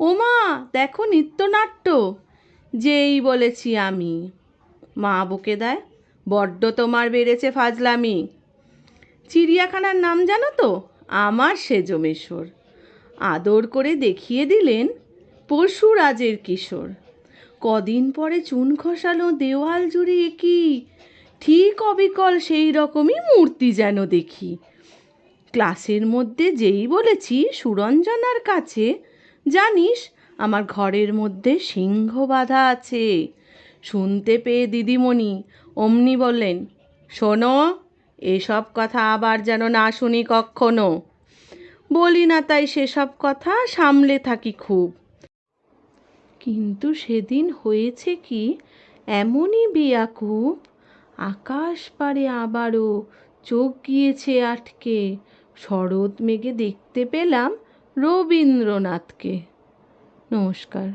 ওমা, দেখো নৃত্যনাট্য। যেই বলেছি আমি। মা বকে দেয়, বড্ড তোমার বেড়েছে ফাজলামি। চিড়িয়াখানার নাম জানো তো? আমার সেজমেশর আদর করে দেখিয়ে দিলেন পশুরাজের কিশোর। কদিন পরে চুন খসালো দেওয়াল জুড়ে কি ঠিক অবিকল সেই রকমই মূর্তি যেন দেখি। ক্লাসের মধ্যে যেই বলেছি, সুরঞ্জনার কাছে জানিস, আমার ঘরের মধ্যে সিংহ বাঁধা আছে। শুনতে পেয়ে দিদিমণি অমনি বললেন, শোনো, এসব কথা আবার যেন না শুনি কক্ষণো বলি না তাই সেসব কথা সামলে থাকি খুব। কিন্তু সেদিন হয়েছে কি, এমনই বেয়াকুব। আকাশ পারে আবারও চোখ গিয়েছে আটকে। শরৎ মেঘে দেখতে পেলাম রবীন্দ্রনাথকে। নমস্কার।